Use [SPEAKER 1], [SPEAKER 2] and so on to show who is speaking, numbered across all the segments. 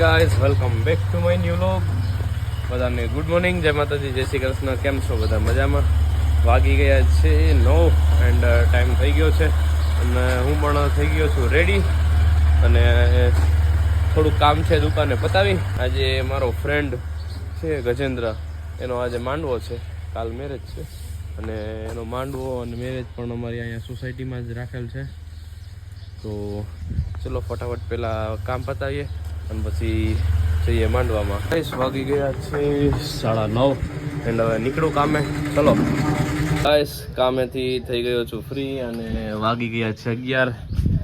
[SPEAKER 1] Guys welcome back to my new vlog બધાને good morning જય માતાજી, જય શ્રી કૃષ્ણ. કેમ છો બધા મજામાં? વાગી ગયા છે નવ એન્ડ ટાઈમ થઈ ગયો છે. અને હું પણ થઈ ગયો છું રેડી અને થોડુંક કામ છે દુકાને પતાવી. આજે મારો ફ્રેન્ડ છે ગજેન્દ્ર. એનો આજે માંડવો છે. કાલ મેરેજ છે. અને એનો માંડવો અને મેરેજ પણ અમારી અહીંયા સોસાયટીમાં જ રાખેલ છે. તો ચલો ફટાફટ પહેલાં કામ પતાવીએ. અને પછી જઈએ માંડવામાં. ગાઈસ વાગી ગયા છે સાડા નવ. એન્ડ હવે નીકળું કામે. ચલો. ગાઈસ કામેથી થઈ ગયો છું ફ્રી અને વાગી ગયા છે અગિયાર.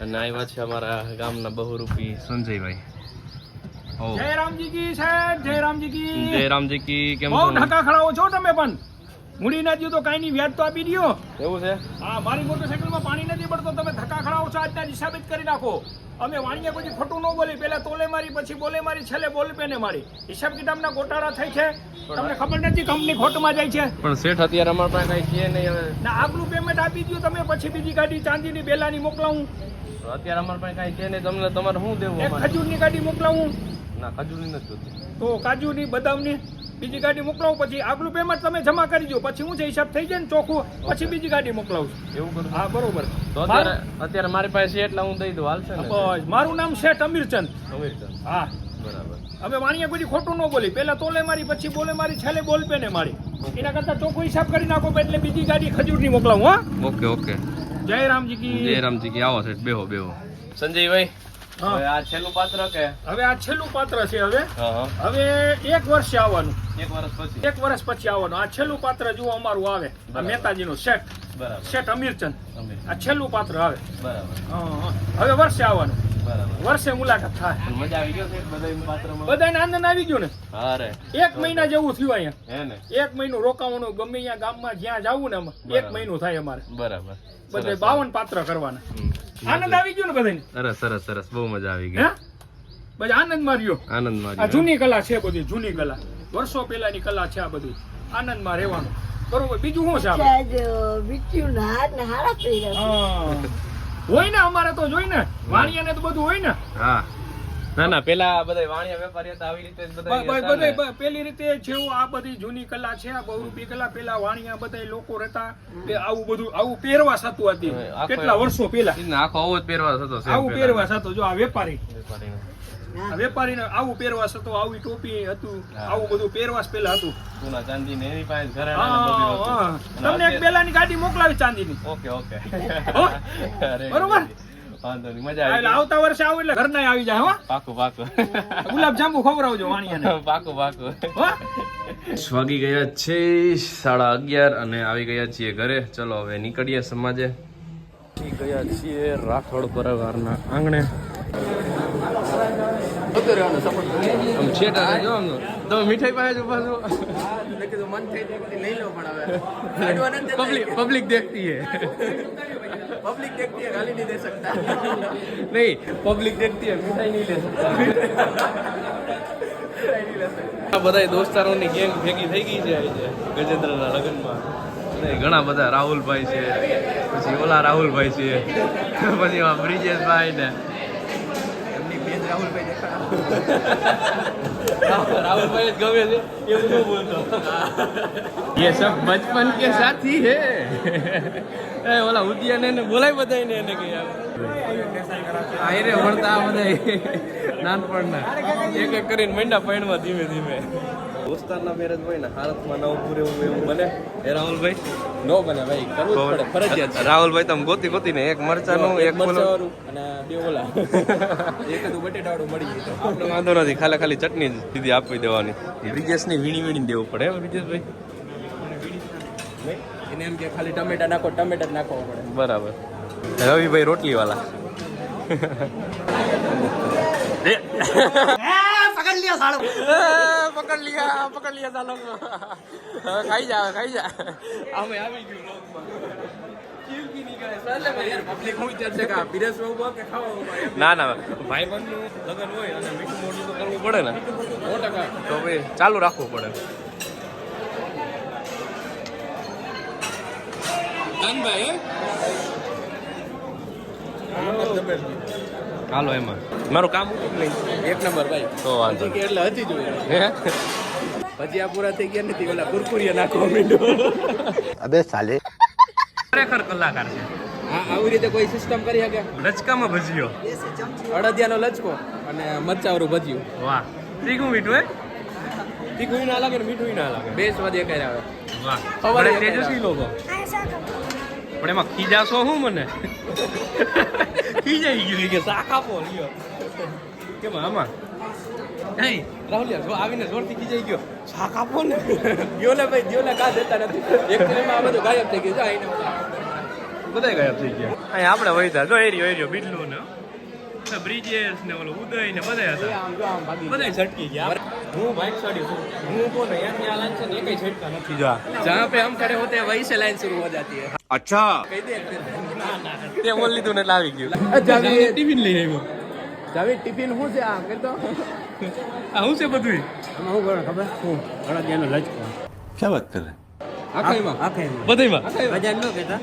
[SPEAKER 1] અને આવ્યા છે અમારા ગામના બહુરૂપી સંજયભાઈ. ઓ.
[SPEAKER 2] જય રામજી કી સાહેબ જય રામજી કી.
[SPEAKER 1] જય રામજી કી કેમ છો?
[SPEAKER 2] ઢાકા ખડાવો છો તમે પણ. મૂડી ના તો કાંઈ નહીં વ્યાજ તો આપી દ્યો.
[SPEAKER 1] એવું છે?
[SPEAKER 2] હા મારી મોટરસાઇકલમાં પાણી નથી પડતો તમે ધક્કા ખડાવો છો આજના હિસાબે જ કરી નાખો. અમે વાણીએ પછી ખોટું ન બોલી પેલા તોલે મારી પછી બોલે મારી છેલ્લે બોલ પેને મારી. હિસાબ કિતાબના ગોટાળા થઈ છે. તમને ખબર નથી કંપની ખોટમાં જાય છે?
[SPEAKER 1] પણ શેઠ અત્યારે અમારા પાસે કઈ છે નહીં હવે.
[SPEAKER 2] ના આગલું પેમેન્ટ આપી દો તમે પછી બીજી ગાડી ચાંદીની બેલાની મોકલાવું.
[SPEAKER 1] અત્યારે અમારા પાસે કઈ છે નહીં તમને તમારે શું દેવું
[SPEAKER 2] ખજૂરની ગાડી મોકલાવું.
[SPEAKER 1] ના ખજૂરની નથી
[SPEAKER 2] તો કાજુની બદામની. બીજી ગાડી મોકલાવું પછી આગલું પેમેન્ટ તમે જમા કરી દો પછી હું જે હિસાબ થઈ જાય ને ચોખ્ખું પછી બીજી ગાડી મોકલાવું છું.
[SPEAKER 1] એવું કરું
[SPEAKER 2] હા બરોબર.
[SPEAKER 1] તો અત્યારે અત્યારે મારી પાસે છે એટલે હું દઈ દઉં. હાલશે ને?
[SPEAKER 2] બસ. મારું નામ શેઠ અમીરચંદ.
[SPEAKER 1] અમીરચંદ.
[SPEAKER 2] હા.
[SPEAKER 1] બરાબર.
[SPEAKER 2] હવે વાણિયા કોઈ ખોટું ન બોલી. પેલા તોલે મારી પછી બોલે મારી છેલ્લે બોલ પેને મારી. એના કરતા ચોખ્ખો હિસાબ કરી નાખો એટલે બીજી ગાડી ખજૂરની મોકલાવું હા.
[SPEAKER 1] Okay okay.
[SPEAKER 2] જય રામજી કી.
[SPEAKER 1] જયરામજી કી. આવો સેઠ બેહો બેહો. સંજયભાઈ
[SPEAKER 2] હા.
[SPEAKER 1] હવે આ છેલ્લું પાત્ર કે?
[SPEAKER 2] હવે આ છેલ્લું પાત્ર છે હવે. હવે એક વર્ષે આવવાનું.
[SPEAKER 1] એક વર્ષ પછી?
[SPEAKER 2] એક વર્ષ પછી આવવાનું. આ છેલ્લું પાત્ર જુઓ અમારું આવે. આ. મહેતાજીનું શેઠ.
[SPEAKER 1] બરાબર.
[SPEAKER 2] શેઠ અમીરચંદ. આ છેલ્લું પાત્ર આવે.
[SPEAKER 1] બરાબર.
[SPEAKER 2] હવે વર્ષે આવવાનું. વર્ષે મુલાકાત થાય.
[SPEAKER 1] મજા આવી ગયો બધા પાત્રમાં
[SPEAKER 2] બધાને આનંદ આવી ગયો ને?
[SPEAKER 1] હા
[SPEAKER 2] એક મહિના જેવું થયું અહીંયા. એક મહિનો રોકાવાનું ગમે અહીંયા ગામમાં જ્યાં જવું ને એક મહિનો થાય અમારે.
[SPEAKER 1] બરાબર.
[SPEAKER 2] બધે બાવન પાત્ર કરવાના. આનંદ આવી. ગયો ને બધાને
[SPEAKER 1] સરસ સરસ સરસ. બહુ મજા આવી ગઈ.
[SPEAKER 2] બધા આનંદ
[SPEAKER 1] માર્યો
[SPEAKER 2] આનંદ
[SPEAKER 1] માર્યો
[SPEAKER 2] જૂની કલા છે બધી જૂની કલા. વર્ષો પહેલાની કલા છે આ બધી. આનંદમાં રહેવાનું. બરોબર બીજું શું છે
[SPEAKER 3] બીજું ને હાથ ને હારા થઈ ગયા.
[SPEAKER 2] હોય ને અમારે તો જોઈ ને વાણિયાને તો બધું હોય ને.
[SPEAKER 1] હા. ના ના પેલા બધા વાણિયા વેપારી હતા આવી રીતે બધા
[SPEAKER 2] પેલી રીતે જેવું આ બધી જૂની કલા છે આ બહુરૂપી કલા પેલા વાણિયા બધા લોકો રહેતા કે આવું બધું આવું પહેરવા સાતું હતી. કેટલા વર્ષો પહેલા?
[SPEAKER 1] આખો આવો જ પહેરવા થતો
[SPEAKER 2] આવું
[SPEAKER 1] પહેરવા
[SPEAKER 2] પહેરવાસ જો આ વેપારી.
[SPEAKER 1] વેપારીનો.
[SPEAKER 2] આ વેપારીને આવું પહેરવાશ હતો આવી ટોપી હતું આવું બધું પહેરવાશ પેલા હતું.
[SPEAKER 1] સોના ચાંદી ને એની પાસે ઘરેણાં ને.
[SPEAKER 2] તમને એક બેલાની ગાડી મોકલાવી ચાંદીની. Okay
[SPEAKER 1] okay.
[SPEAKER 2] બરોબર?
[SPEAKER 1] વાંધો નહીં મજા
[SPEAKER 2] એટલે આવતા વર્ષે આવું એટલે ઘરના આવી જાય હો.
[SPEAKER 1] પાકું પાકું.
[SPEAKER 2] ગુલાબ જાંબુ ખવડાવજો વાણિયાને.
[SPEAKER 1] પાકું પાકું. વાગી ગયા છે સાડા અગિયાર અને આવી ગયા છીએ ઘરે. ચલો હવે નીકળીએ સમાજે. ગયા છીએ રાઠોડ પરિવારના આંગણે. આમ છેટા જો આમ તો. તમે મીઠાઈ પાસે જ ઉભા છો પબ્લિક પબ્લિક દેખતી है
[SPEAKER 4] पब्लिक देखती है गाली नहीं दे सकता
[SPEAKER 1] नहीं पब्लिक देखती है मिठाई नहीं ले सकता આ બધા દોસ્તારોની ગેંગ ભેગી થઈ ગઈ છે આજે ગજેન્દ્રના લગ્નમાં અને ઘણા બધા રાહુલભાઈ છે પછી ઓલા રાહુલભાઈ છે પછી આ બ્રિજેશભાઈ ને
[SPEAKER 4] એમની બેન રાહુલભાઈ દેખા
[SPEAKER 1] રાહુલભાઈ જ ગમે છે એવું ન બોલતો ये सब बचपन के साथी है એ ઓલા ઉદિયાને ને બોલાય બધાય એને કે યાર આ રે ભણતા આ બધા નાનપણના એક એક કરીને મંડા પૈણમાં ધીમે ધીમે દોસ્તારના મેરેજ હોય ને હાલતમાં નવું ઉભું રહેવું એવું બને. એ રાહુલભાઈ નો બને ભાઈ કરવું જ પડે ફરજિયાત રાહુલભાઈ તમે ગોતી ગોતી ને એક મરચાનું એક
[SPEAKER 4] મરચાવાળું અને બે ઓલા. એક હતું બટેટાવાળું મળી ગયું તો.
[SPEAKER 1] આપણે વાંધો નથી ખાલી ખાલી ચટણી જ સીધી આપી દેવાની. બ્રિજેશને વીણી વીણી દેવું પડે બ્રિજેશભાઈ?
[SPEAKER 4] એને એમ કે ખાલી ટમેટા નાખો ટમેટા જ નાખવા પડે.
[SPEAKER 1] બરાબર. રવિભાઈ રોટલી વાલા
[SPEAKER 4] लिया લ્યો
[SPEAKER 1] पकड़
[SPEAKER 4] लिया पकड़ लिया કે આ પીરસવા ઊભો કે ખાવા ઊભો એમ
[SPEAKER 1] ના ના ભાઈ લગ્ન હોય અને મીઠું મોઢું તો કરવું પડે ને. તો ભાઈ ચાલુ રાખવું પડે.
[SPEAKER 4] કાનભાઈ હે?
[SPEAKER 1] હાલો એમાં. મારું કામ નહીં
[SPEAKER 4] એક નંબર ભાઈ.
[SPEAKER 1] તો વાંધો
[SPEAKER 4] એટલે હજી જોઈએ.
[SPEAKER 1] હે?
[SPEAKER 4] પછી આ પૂરા થઈ ગયા નથી ઓલા કુરકુરિયા નાખવા માંડ્યો.
[SPEAKER 5] અબે સાલે.
[SPEAKER 1] ખરેખર કલાકાર છે.
[SPEAKER 4] હા આવી રીતે કોઈ સિસ્ટમ કરી શકે?
[SPEAKER 1] લચકામાં ભજીયો.
[SPEAKER 4] અડદિયાનો લચકો અને મરચાવરું ભજીયું.
[SPEAKER 1] વાહ. ત્રીગું મીઠું હે? તીખું ના લાગે ને મીઠું ના લાગે.
[SPEAKER 4] બે સ્વાદ એક આવે
[SPEAKER 1] વાહ.
[SPEAKER 4] સવારે
[SPEAKER 1] તેજસ્વી લોકો. પણ એમાં ખીજાશો શું મને? બીજે કા
[SPEAKER 4] દેતા નથી
[SPEAKER 1] આપણે એરિયો એરિયો બીટલું ને બ્રિજેશ ને ઉદય ને બધા હતા બધા ગયા હું બાઇક હમ ખડે હોતે વહીં સે લાઈન
[SPEAKER 5] શરૂ
[SPEAKER 4] હો જાતી
[SPEAKER 1] તે બોલ લીધું ને લાવી ગયું.
[SPEAKER 4] જાવી
[SPEAKER 1] ટિફિન લઈ આવ્યો.
[SPEAKER 4] જાવી ટિફિન શું છે આ? તો
[SPEAKER 1] આ શું છે બધું
[SPEAKER 2] આમાં હું કરો ખબર? હું અડદિયાનો લચકો.
[SPEAKER 5] ક્યાં વાત કરે?
[SPEAKER 4] આખાઈમાં
[SPEAKER 1] બધામાં
[SPEAKER 2] બજાર નો કહેતા?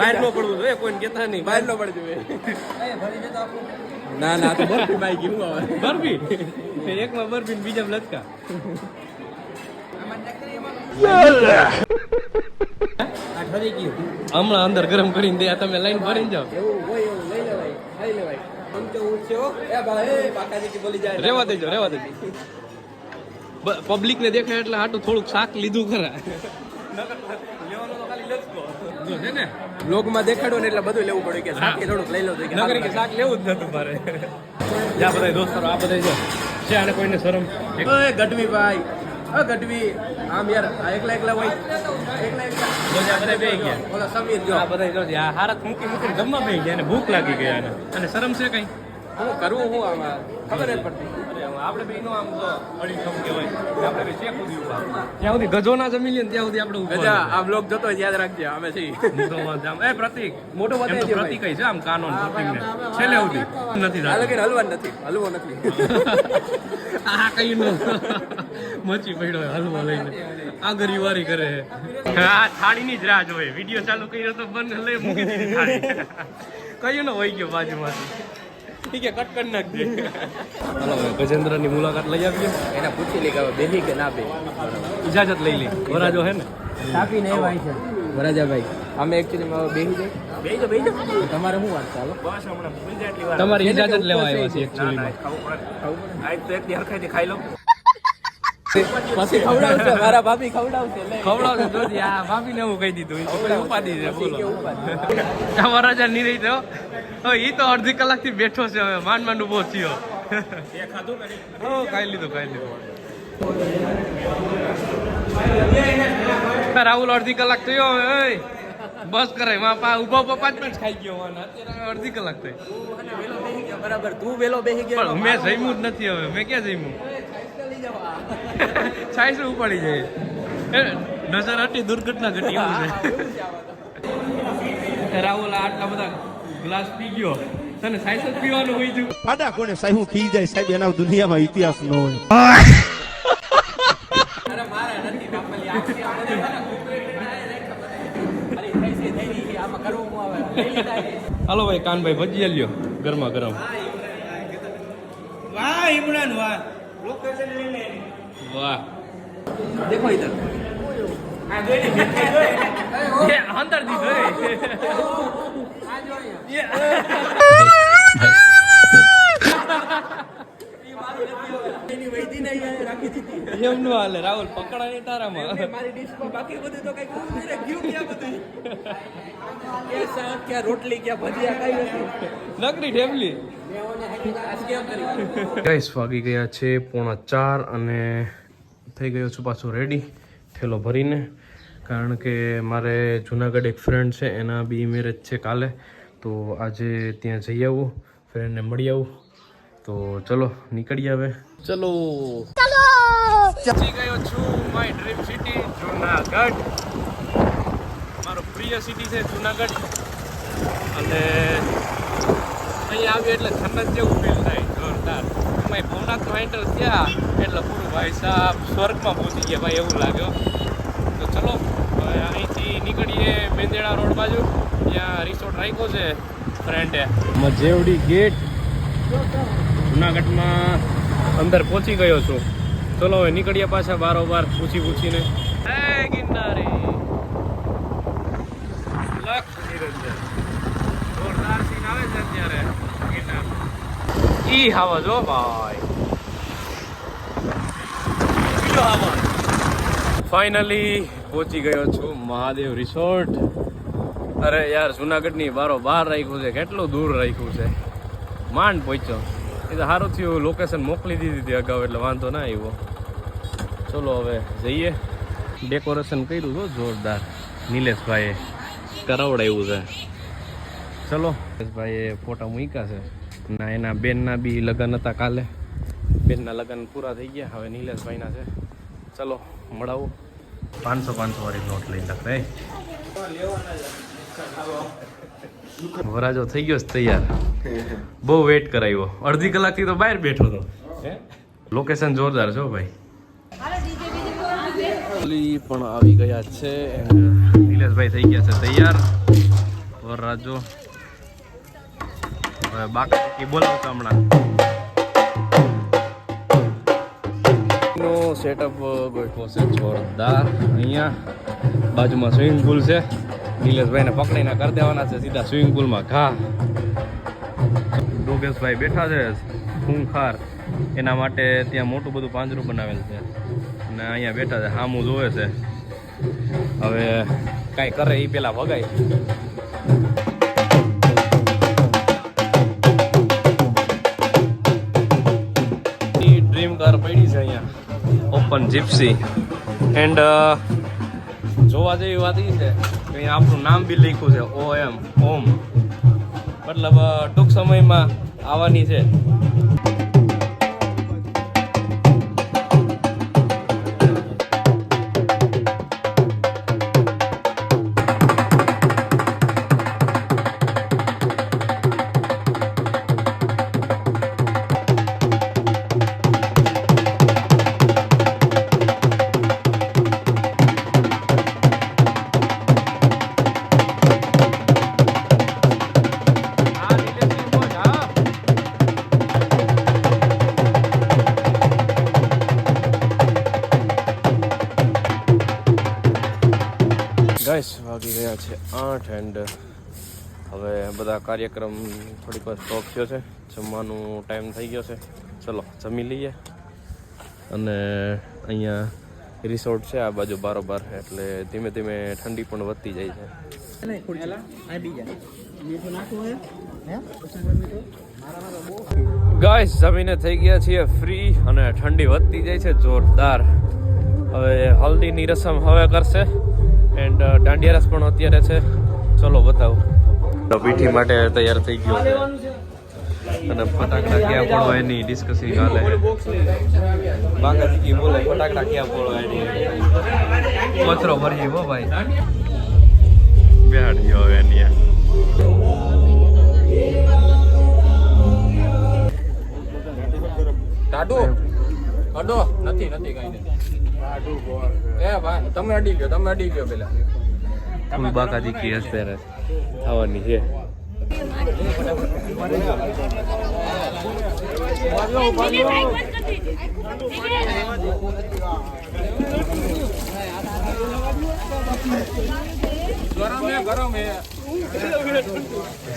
[SPEAKER 1] બહાર નો પડવું જોઈએ કોઈને કહેતા નહીં.
[SPEAKER 4] બહાર નો જોઈએ. ના ના તો બરફી બાઈ ગયું આવે.
[SPEAKER 1] બરફી? એકમાં બરફી ને બીજામાં લચકા. હમણાં અંદર ગરમ કરીને દે તમે લાઈન ભરીને જાઓ.
[SPEAKER 4] એવું હોય એવું લઈ લેવાય લઈ જાય.
[SPEAKER 1] રેવા દેજો રેવા દેજો. પબ્લિક ને દેખાય એટલે આટલું થોડુંક શાક લીધું ખરા.
[SPEAKER 4] બ્લોગમાં દેખાડો ને એટલે બધું લેવું પડે કે સાથે થોડુંક લઈ લો
[SPEAKER 1] નગરી કે શાક લેવું જ નતું મારે. જા બધા દોસ્તો આ બધા છે આને કોઈને શરમ?
[SPEAKER 4] ગઢવી ભાઈ ઓ ગઢવી આમ યાર આ એકલા એકલા હોય. એકલા એકલા.
[SPEAKER 1] બધા બધા ગયા.
[SPEAKER 4] ઓલા સમીર જો.
[SPEAKER 1] આ બધા જો હારત મૂકી મૂકીને જમવા બે ગયા અને ભૂખ લાગી ગયા અને શરમ છે કઈ?
[SPEAKER 4] હું કરવું હું આમાં ખબર જ પડતી.
[SPEAKER 1] આપણે બે નો આમ તો અડી કહેવાય આપણે બે સુધી ગજો ના જમી લઈએ ત્યાં સુધી આપણે
[SPEAKER 4] ગજા આ બ્લોગ જતો હોય યાદ રાખજે અમે છીએ.
[SPEAKER 1] હું વાંધો એ પ્રતિક
[SPEAKER 4] મોટો બતાવી
[SPEAKER 1] પ્રતિક છે આમ કાનો પ્રતિક ને છેલ્લે સુધી. નથી
[SPEAKER 4] આ. હલવા નથી હલવો નથી.
[SPEAKER 1] આ કઈ નો મચી પડ્યો હલવો લઈને. આગળ ગરીવારી કરે આ થાળીની જ રાહ જોવે. વીડિયો ચાલુ કર્યો તો બંધ લઈ મૂકી દીધી થાળી. કયું ને હોય ગયો બાજુમાંથી. ઠીક છે કટ કરી નાખજે. હાલો ગજેન્દ્ર ગજેન્દ્રની મુલાકાત લઈ આવીએ
[SPEAKER 4] એને પૂછી લે કે હવે બેહી કે ના બે
[SPEAKER 1] ઇજાજત લઈ લે. વરાજો હે ને?
[SPEAKER 2] તાપી ને ભાઈ છે.
[SPEAKER 4] વરાજાભાઈ. અમે એકચ્યુઅલી બેહી જાય
[SPEAKER 2] બેહી જો બેહી જો
[SPEAKER 4] તમારે શું વાત ચાલો
[SPEAKER 2] બસ હમણાં ભૂલ જાય એટલી વાર.
[SPEAKER 1] તમારી ઇજાજત લેવા આવ્યા છે એકચ્યુઅલી
[SPEAKER 2] ખાવું પડે. આજ તો એક દી હરખાઈથી ખાઈ લઉં
[SPEAKER 4] પછી ખવડાવશે મારા ભાભી ખવડાવશે
[SPEAKER 1] ખવડાવશે જોજી આ ભાભીને હું કહી દીધું. ઈ ઉપાડી છે બોલો. તમારા રાજા નહીં રહી તો ઈ તો અડધી કલાકથી બેઠો છે હવે માંડ માંડ ઊભો થયો.
[SPEAKER 2] એ
[SPEAKER 1] હો ખાઈ લીધું ખાઈ લીધું. રાહુલ અડધી કલાક થયો હવે બસ કરે માં પા ઊભો પપ્પા જ પાંચ ખાઈ ગયો અત્યારે અડધી કલાક થઈ.
[SPEAKER 4] બરાબર. તું વેલો બેસી ગયો.
[SPEAKER 1] પણ મેં જમ્યું જ નથી હવે મેં ક્યાં જમ્યું? છાઈસ ઉપાડી જાય. નજર હટી દુર્ઘટના ઘટી એવું છે. રાહુલ આટલા બધા ગ્લાસ પી ગયો. તને સાઈસ જ પીવાનું હોય છું
[SPEAKER 5] આડા કોને સાહેબ હું પી જાય સાહેબ એના દુનિયામાં ઇતિહાસ ન હોય.
[SPEAKER 4] અરે મારા નથી બાપલી.
[SPEAKER 1] હાલો ભાઈ કાનભાઈ ભજીયા લ્યો ગરમા ગરમ.
[SPEAKER 2] વાહ ઇમરાન વાહ.
[SPEAKER 1] વાહ.
[SPEAKER 4] દેખો ઇધર
[SPEAKER 2] આ જોઈ લે મીઠાઈ જોઈ. લે.
[SPEAKER 1] એ અંદર દીધો એ.
[SPEAKER 4] એની વૈધી નહીં અહીંયા રાખી દીધી
[SPEAKER 1] એમ નું હાલે રાહુલ પકડા નહીં તારામાં.
[SPEAKER 4] મારી ડીશમાં બાકી બધું તો કઈ ગયું ક્યાં બધું ક્યાં શાક ક્યાં રોટલી ક્યાં ભજીયા કઈ નથી
[SPEAKER 1] નકરી ઢેમલી ગાઈસ વાગી ગયા છે પોણા ચાર અને થઈ ગયો છું પાછો રેડી થેલો ભરીને. કારણ કે મારે જુનાગઢ એક ફ્રેન્ડ છે એના બી મેરેજ છે કાલે. તો આજે ત્યાં જઈ આવું ફ્રેન્ડને મળી આવું. તો ચલો નીકળી આવે ચલો. પહોંચી ગયો છું માય ડ્રીમ સિટી જુનાગઢ. મારો પ્રિય સિટી છે જુનાગઢ. અને અહીંયા આવ્યું એટલે જન્નત જેવું ફીલ થાય. જોરદાર. એમાં ભવનાથમાં એન્ટર થયા એટલે પૂરું ભાઈ સાહેબ સ્વર્ગમાં પહોંચી ગયા ભાઈ એવું લાગ્યો તો ચલો અહીંથી નીકળીએ મેંદેડા રોડ બાજુ. ત્યાં રિસોર્ટ રાખ્યો છે ફ્રેન્ડે જેવડી ગેટ જુનાગઢમાં અંદર પહોંચી ગયો છું. ચલો હવે નીકળીએ પાછા બારોબાર પૂછી પૂછીને હે ગિરનારી લખ નિરંજન જોરદાર સીન આવે છે અત્યારે ગિરનાર ઈ હવા જો ભાઈ. ફાઇનલી પહોંચી ગયો છું મહાદેવ રિસોર્ટ. અરે યાર, જુનાગઢની બારો બહાર રાખ્યું છે, કેટલું દૂર રાખ્યું છે. માંડ પહોંચ્યો. એ તો સારું થયું લોકેશન મોકલી દીધી હતી અગાઉ, એટલે વાંધો ના આવ્યો. ચલો હવે જઈએ. ડેકોરેશન કર્યું તો જોરદાર. નિલેશભાઈએ કરાવડાવ્યું છે. ચલો. નિલેશભાઈએ ફોટા મૂક્યા છે. ના એના બેનના બી લગ્ન હતા કાલે. બેનના લગ્ન પૂરા થઈ ગયા. હવે નિલેશભાઈના છે. ચલો મળાવો. પાંચસો પાંચસો વાળી નોટ લઈ લખ વરાજો થઈ ગયો છે તૈયાર. બહુ વેટ કરાવ્યો અડધી કલાકથી તો બહાર બેઠો હતો લોકેશન જોરદાર છો ભાઈ. પણ આવી ગયા છે. નિલેશભાઈ થઈ ગયા છે તૈયાર. વરરાજો હવે બાકી બોલાવતા હમણાં? સેટઅપ ગોઠવો છે જોરદાર. અહીંયા બાજુમાં સ્વિમિંગ પુલ છે. નિલેશભાઈને પકડીને કરી દેવાના છે સીધા સ્વિમિંગ પુલમાં ઘા. યોગેશભાઈ બેઠા છે ખૂંખાર. એના માટે ત્યાં મોટું બધું પાંજરું બનાવેલ છે. અને અહીંયા બેઠા છે હામું જોવે છે. હવે કાંઈ કરે એ પેલા ભગાય ઓપન જીપ્સી એન્ડ જોવા જેવી વાત એ છે કે આપણું નામ બી લખ્યું છે ઓ એમ ઓમ મતલબ ટૂંક સમયમાં આવવાની છે. બધા કાર્યક્રમ થોડીક વાર સ્ટોપ થયો છે. જમવાનું ટાઈમ થઈ ગયો છે. ચલો, જમી લઈએ. અને અહીંયા રિસોર્ટ છે, આ બાજુ બારોબાર. એટલે ધીમે ધીમે ઠંડી પણ વધતી જાય છે. ગાઈસ જમીને થઈ ગયા છીએ ફ્રી અને ઠંડી વધતી જાય છે, જોરદાર. હવે હલ્દીની રસમ હવે કરશે. એન્ડ દાંડિયા રસ પણ અત્યારે છે. ચલો, બતાવો. તો પીઠી માટે તૈયાર થઈ ગયો છે. અને ફટાકડા ક્યાં પડો એની ડિસ્કસિંગ હાલે. બાકાજી બોલે ફટાકડા ક્યાં પડવા એની? કચરો ભરીએ હો ભાઈ. બેહાડી ગયો હવે.
[SPEAKER 4] ટાટુ અડો નથી નથી કઈ એ ભાઈ તમે અડી ગયો તમે અડી ગયો પેલા.
[SPEAKER 1] બાકાજી કી અત્યારે થવાની છે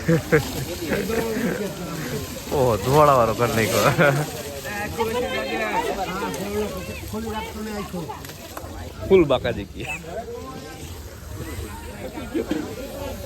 [SPEAKER 1] ઓહો ધોળા વાળો કર નાખ્યો. ફૂલ બાકાજી કી.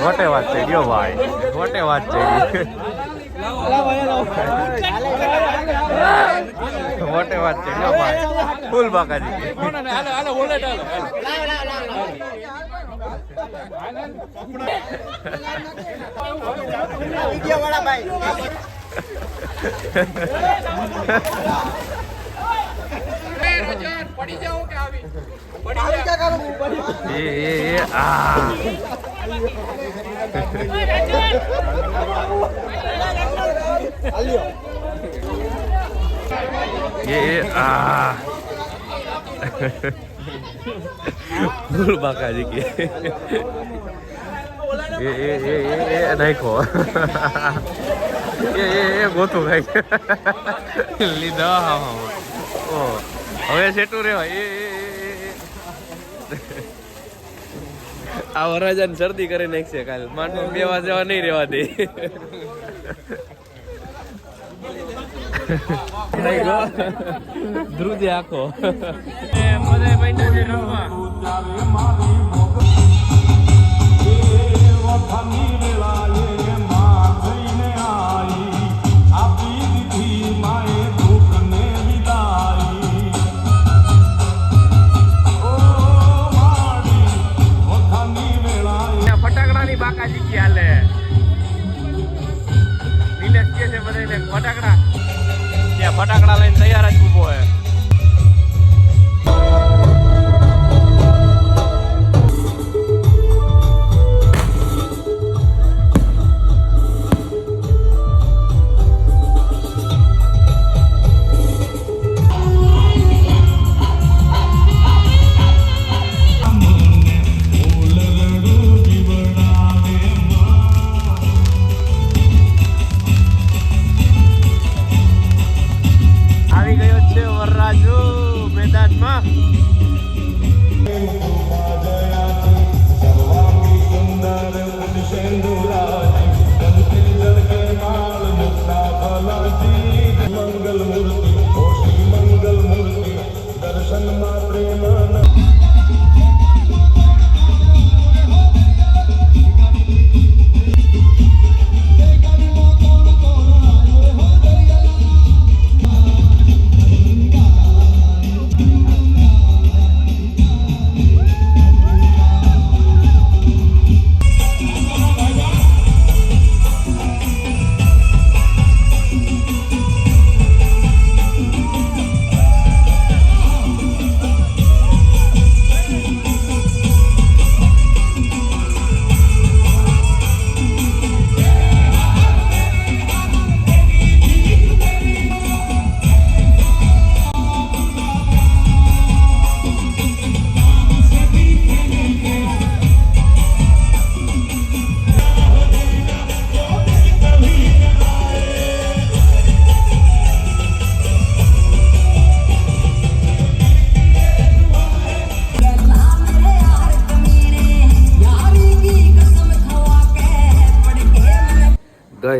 [SPEAKER 1] વોટે વાત છે ગયો ભાઈ વોટે વાત છે વોટે વાત છે ગયો ભાઈ ફૂલ બાકાજી
[SPEAKER 4] હાલો હાલો પડી જાઓ કે આવી પડી જાઓ
[SPEAKER 1] એ એ એ આ એ એ આ ફૂલ બાકાજી કે એ એ એ એ એ નાખો એ એ એ ગોતું ખાઈ લીધા હા હા ઓ હવે સેટું રેવાય એ આ વરરાજાને શરદી કરી નાખશે કાલ માંડવા બે વાગે નહીં રહેવા દે ધ્રુજે આખો ફટાકડા લઈને તૈયાર જ ઊભો હે.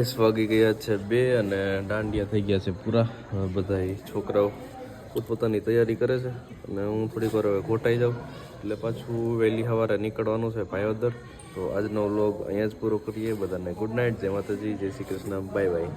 [SPEAKER 1] ગાઈસ વાગી ગયા છે બે અને દાંડિયા થઈ ગયા છે પૂરા. બધા છોકરાઓ પોતપોતાની તૈયારી કરે છે અને હું થોડીક વાર હવે કોટાઈ જાઉં. એટલે પાછું વહેલી સવારે નીકળવાનું છે પાયોદર તો આજનો વ્લોગ અહીંયા જ પૂરો કરીએ. બધાને ગુડ નાઇટ જય માતાજી. જય શ્રી કૃષ્ણ. Bye bye